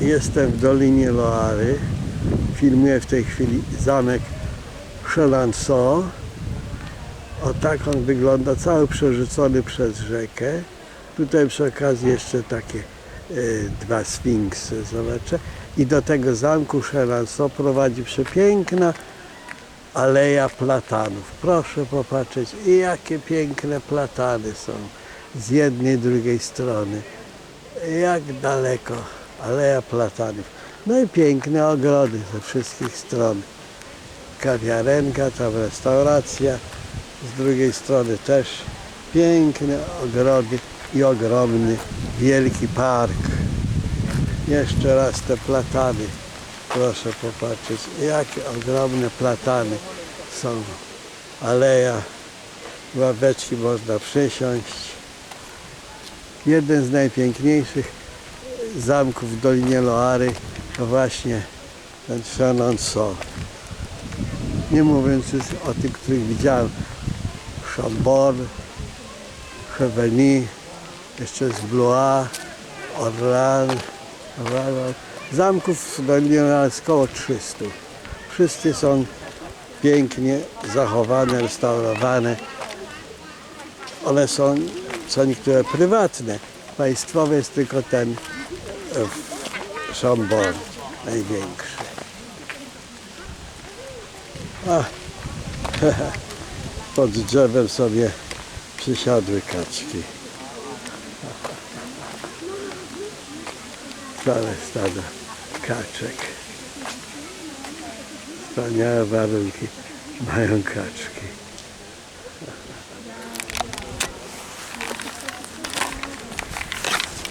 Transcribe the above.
Jestem w Dolinie Loary. Filmuję w tej chwili zamek Chenonceau. O tak on wygląda, cały przerzucony przez rzekę. Tutaj przy okazji jeszcze takie e, dwa sfinksy, zobaczę. I do tego zamku Chenonceau prowadzi przepiękna aleja platanów. Proszę popatrzeć, i jakie piękne platany są z jednej i drugiej strony. Jak daleko aleja platanów. No i piękne ogrody ze wszystkich stron. Kawiarenka, tam restauracja. Z drugiej strony też piękne ogrody i ogromny, wielki park. Jeszcze raz te platany. Proszę popatrzeć, jakie ogromne platany są. Aleja, ławeczki można przysiąść. Jeden z najpiękniejszych zamków w Dolinie Loary to właśnie ten Chenonceau. Nie mówiąc już o tych, których widziałem. Chambord, Chevigny, jeszcze z Blois, Orlan, Orlan. Zamków w Dolinie Loary jest około 300. Wszyscy są pięknie zachowane, restaurowane. One są co niektóre prywatne. Państwowy jest tylko ten Chambord największy. A, pod drzewem sobie przysiadły kaczki. Całe stado kaczek. Wspaniałe warunki mają kaczki.